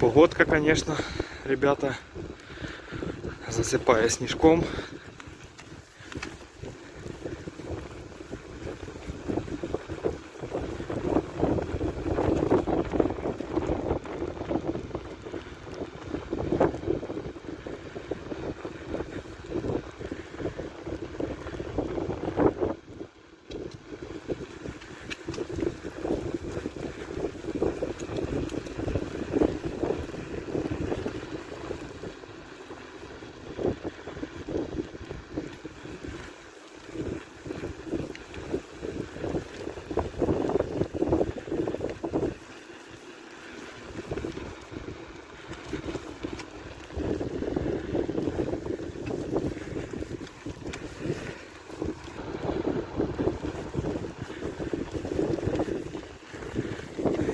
Погодка, конечно, ребята, засыпая снежком.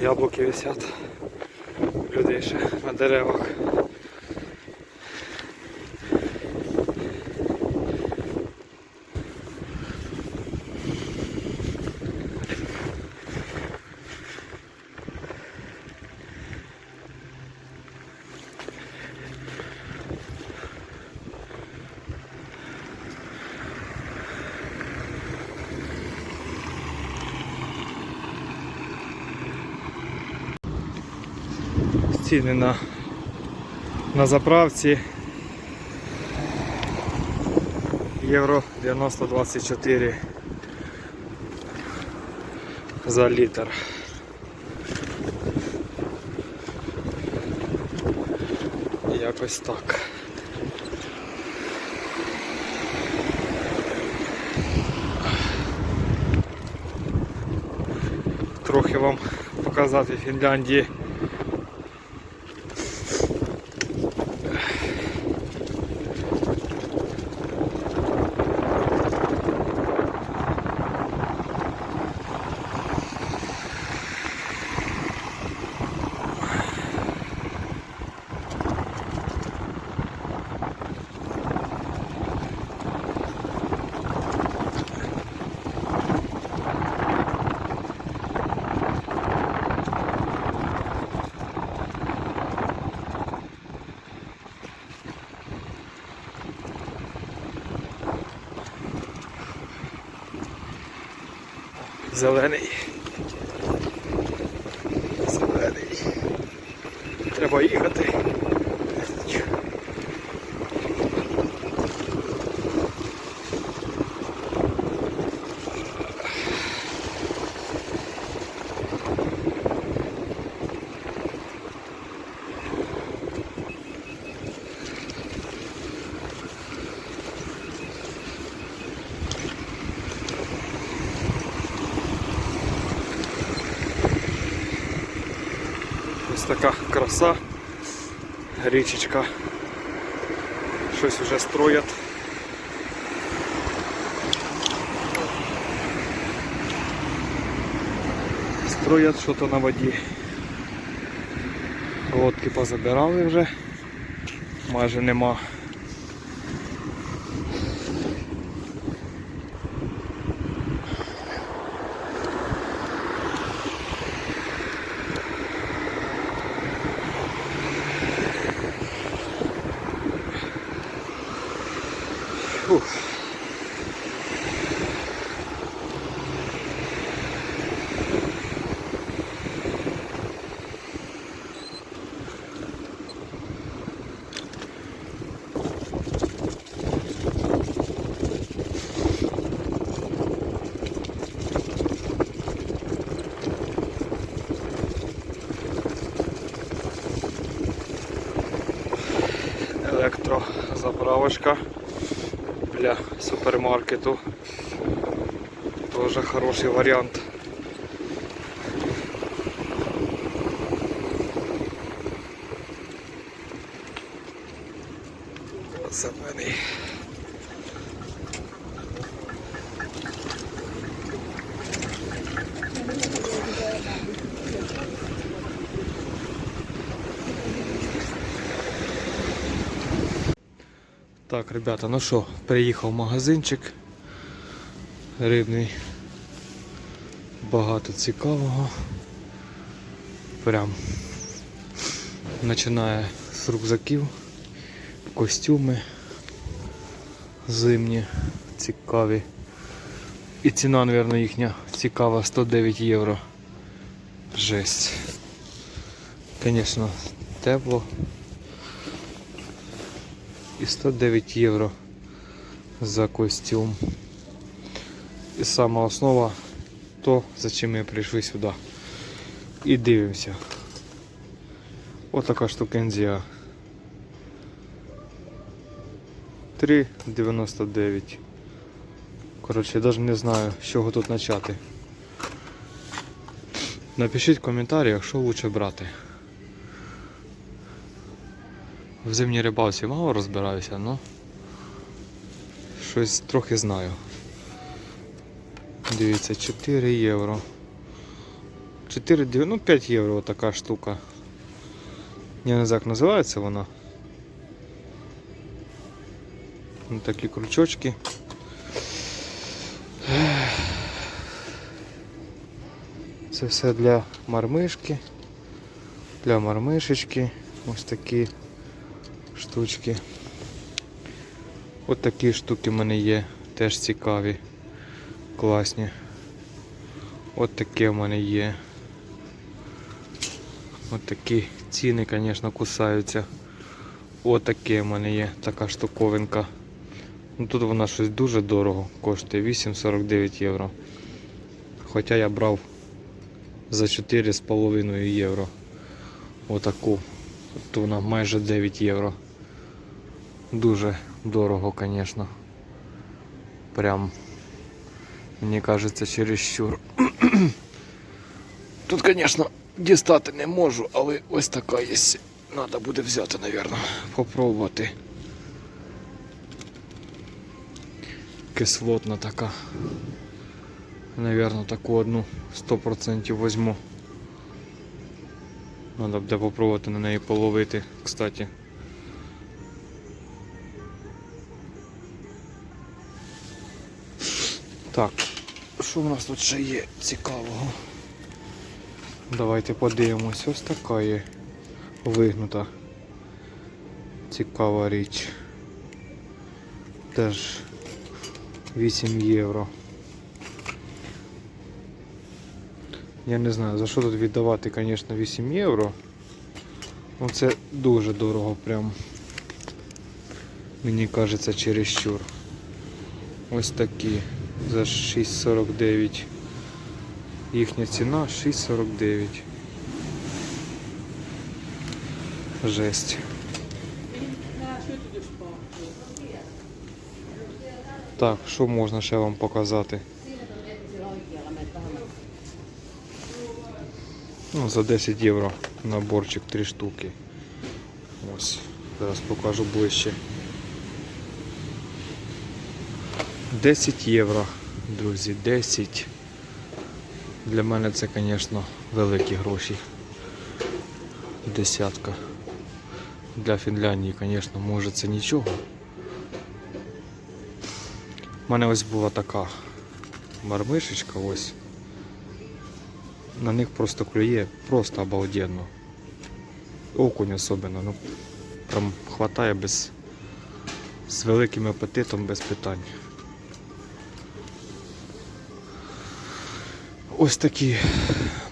Яблуки висять. Людей ще на деревах. Ціни на, на заправці. Євро 90-24 за літр. Якось так. Трохи вам показати Фінляндії Зелений. Зелений. Треба їхати. Ось така краса, річечка. Щось вже строять. Строять щось на воді. Лодки позабирали вже, майже нема. Uff. elektrozabrałeczka супермаркету. Тоже хороший варіант. Зелений. Так, ребята, ну що, приїхав магазинчик рибний. Багато цікавого. Прям Починає з рюкзаків, костюми зимні, цікаві. І ціна, мабуть, їхня цікава 109 євро. Жесть. Звісно, тепло. І 109 євро за костюм. І сама основа то, за чим ми прийшли сюди. І дивимося. Отака штукензія. 3,99. Коротше, я навіть не знаю, з чого тут почати. Напишіть в коментарях, що краще брати. В зимній рибалці мало розбираюся, але щось трохи знаю. Дивіться, 4 євро. 4, ну 5 євро така штука. Я не знаю, як називається вона. Ось такі крючочки. Це все для мармишки. Для мармишечки. Ось такі штучки. От такі штуки в мене є, теж цікаві, класні. От таке в мене є. От такі ціни, звісно, кусаються. От таке в мене є така штуковинка. Ну, тут вона щось дуже дорого коштує 8,49 євро. Хоча я брав за 4,5 євро. Отаку. Тут вона майже 9 євро. Дуже дорого, звісно. Прям, мені кажеться, чересчур. Тут, звісно, дістати не можу, але ось така є. Треба буде взяти, мабуть. Попробувати. Кислотна така. Наверно, таку одну 100% возьму. Надо буде попробувати на неї половити, кстати. Так, що в нас тут ще є цікавого? Давайте подивимось. Ось така є вигнута. Цікава річ. Теж 8 євро. Я не знаю, за що тут віддавати, звісно, 8 євро. Ну це дуже дорого прям. Мені кажеться чересчур. Ось такі за 6,49. Їхня ціна 6,49. Жесть. Так, що можна ще вам показати? Ну, за 10 євро наборчик 3 штуки. Ось, зараз покажу ближче. 10 євро, друзі, 10. Для мене це, звісно, великі гроші. Десятка. Для Фінляндії, звісно, може це нічого. У мене ось була така мармишечка ось. На них просто клює просто обалденно. Окунь особливо, ну прям хватає без з великим апетитом без питань. Ось такі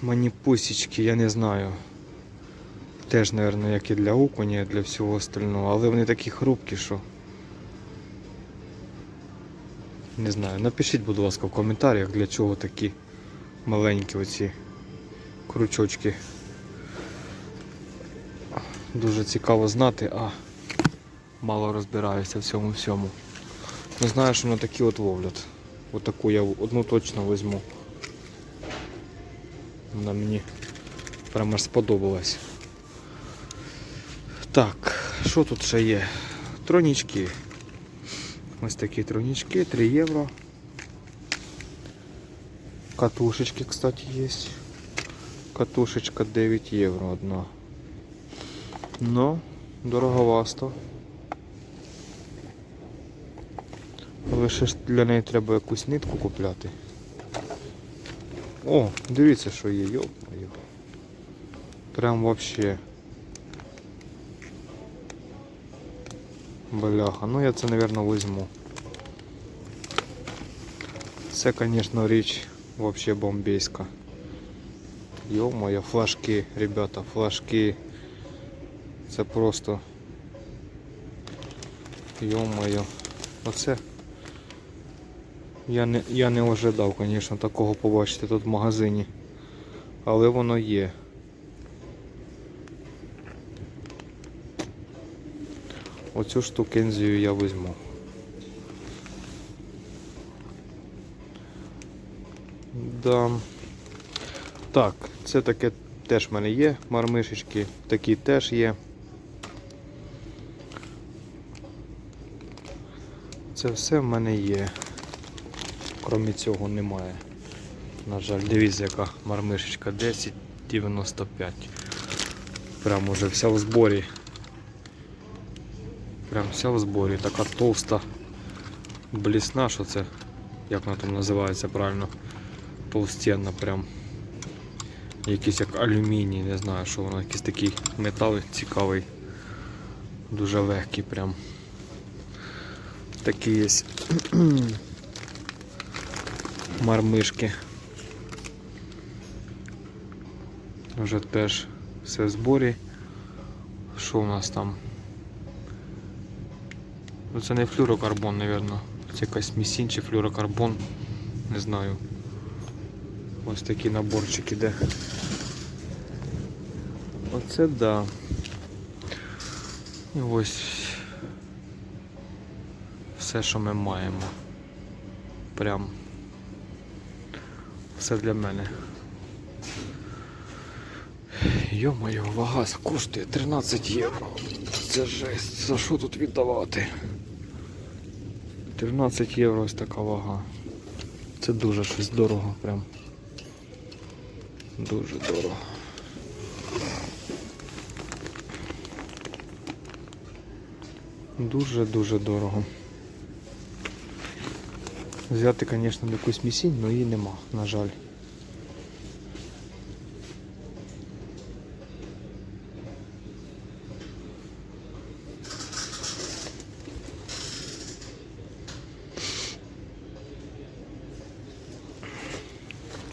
маніпусічки, я не знаю. Теж, мабуть, як і для окуня, і для всього остального, але вони такі хрупкі, що. Не знаю. Напишіть, будь ласка, в коментарях, для чого такі маленькі оці крючочки. Дуже цікаво знати, а мало розбираюся в цьому всьому. Не знаю, що на такі от ловлять. Отаку я одну точно візьму. Вона мені прямо аж сподобалась. Так, що тут ще є? Тронічки. Ось такі тронічки, 3 євро. Катушечки, кстати, есть. Катушечка 9 євро одна. Но дороговасто. Ж для неї треба якусь нитку купляти. О, дивіться, що є, йоп моє. Прям вообще. Бляха, ну я це, мабуть, візьму. Це, звісно, річ вообще бомбейська. Йо-моє, флажки, ребята, флажки. Це просто... Йо-моє. Оце я не, я не ожидав, звісно, такого побачити тут в магазині. Але воно є. Оцю штукензію я візьму. Да. Так, це таке теж в мене є. Мармишечки такі теж є. Це все в мене є. Крім цього немає. На жаль, дивіться, яка мармишечка 10,95. Прям уже вся в зборі. Прям вся в зборі. Така товста блісна, що це, як вона там називається правильно, товстенна прям. Якийсь як алюміній, не знаю, що воно, якийсь такий метал цікавий. Дуже легкий прям. Такі є мармишки. Вже теж все в зборі. Що у нас там? Ну це не флюрокарбон, напевно. Це якась місінь чи флюрокарбон. Не знаю. Ось такий наборчик іде. Оце да. І ось все, що ми маємо. Прям все для мене. Йо-моє, вага коштує 13 євро. Це жесть. За що тут віддавати? 13 євро ось така вага. Це дуже щось дорого прям. Дуже дорого. Дуже-дуже дорого. Взяти, звісно, якусь місінь, але її нема, на жаль.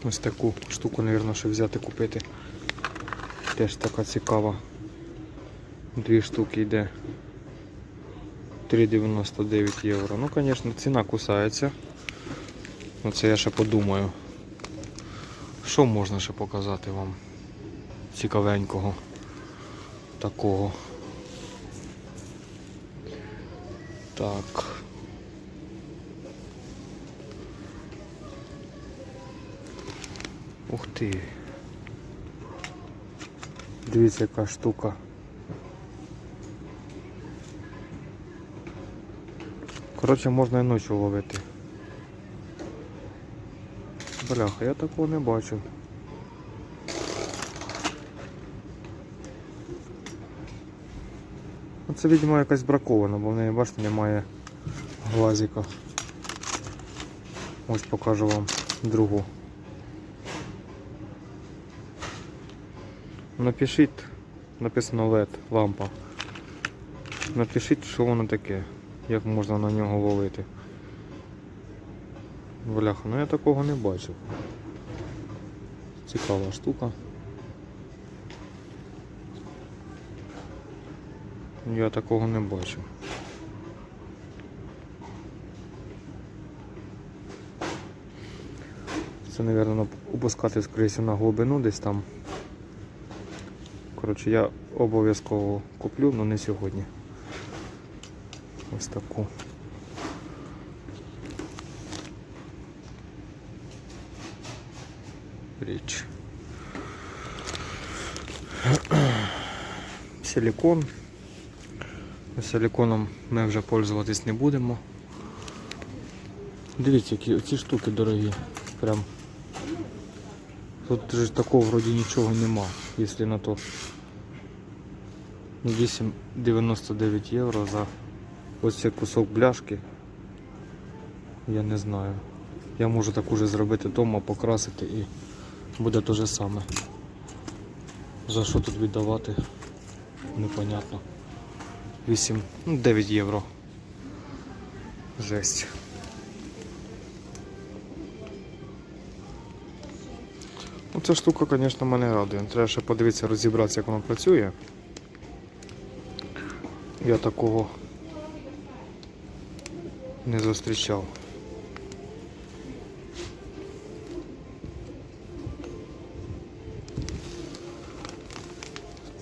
Ось таку штуку, мабуть, що взяти купити. Теж така цікава. Дві штуки йде. 3,99 євро. Ну, звісно, ціна кусається. Ну, це я ще подумаю. Що можна ще показати вам цікавенького такого. Так. Ух ти. Дивіться, яка штука. Коротше, можна і ночі ловити. Бляха, я такого не бачив. Ну, Це, видимо, якась бракована, бо в неї, бачите, немає глазика. Ось покажу вам другу. Напишіть, написано LED, лампа. Напишіть, що воно таке, як можна на нього ловити. Бляха, ну я такого не бачив. Цікава штука. Я такого не бачив. Це, мабуть, опускати скоріше на глибину десь там. Коротше, я обов'язково куплю, але не сьогодні. Ось таку. Річ. Силикон. Силиконом ми вже пользуватись не будемо. Дивіться, які ці штуки дорогі. Прям. Тут же такого вроді нічого нема, якщо на то 8,99 євро за ось цей кусок бляшки. Я не знаю. Я можу так уже зробити вдома, покрасити і буде те же саме. За що тут віддавати? Непонятно. 8, ну 9 євро. Жесть. Ну, ця штука, звісно, мене радує. Треба ще подивитися, розібратися, як воно працює. Я такого не зустрічав.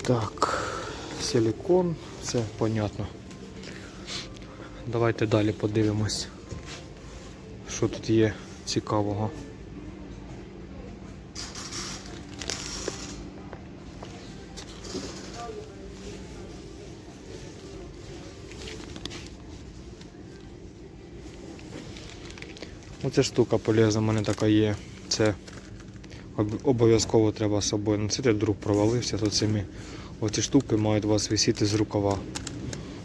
Так, силикон, все понятно. Давайте далі подивимось, що тут є цікавого. Оця штука полезна, в мене така є. Це обов'язково треба з собою носити, вдруг провалився, то цими оці штуки мають у вас висіти з рукава,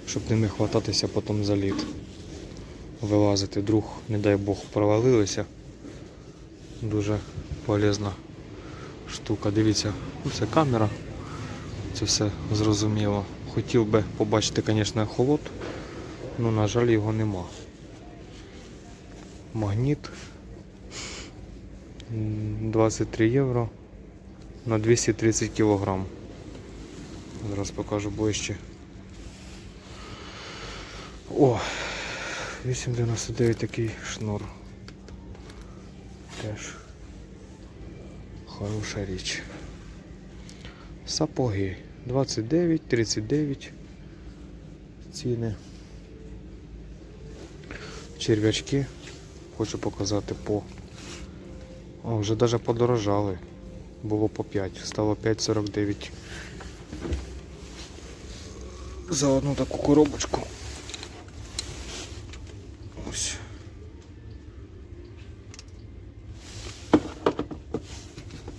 щоб ними хвататися потім за лід. Вилазити, вдруг, не дай Бог, провалилися. Дуже полезна штука. Дивіться, це камера. Це все зрозуміло. Хотів би побачити, звісно, ехолот, але, на жаль, його нема. Магніт. 23 євро на 230 кілограм. Зараз покажу ближче. О, 8,99 такий шнур. Теж хороша річ. Сапоги 29, 39 ціни. Черв'ячки хочу показати по. О, вже навіть подорожали. Було по 5, стало 5,49 за одну таку коробочку. Ось.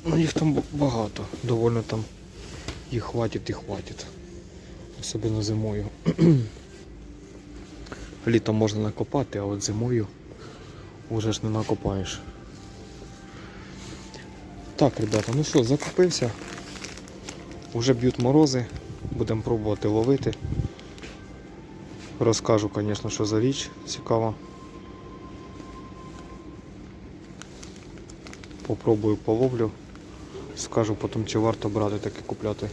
Ну їх там багато, довольно там їх хватить і хватить. Особливо зимою. Літом можна накопати, а от зимою вже ж не накопаєш. Так, ребята, ну що, закупився. Уже б'ють морози, будемо пробувати ловити. Розкажу, звісно, що за річ цікава. Попробую половлю. Скажу потім, чи варто брати таке купляти.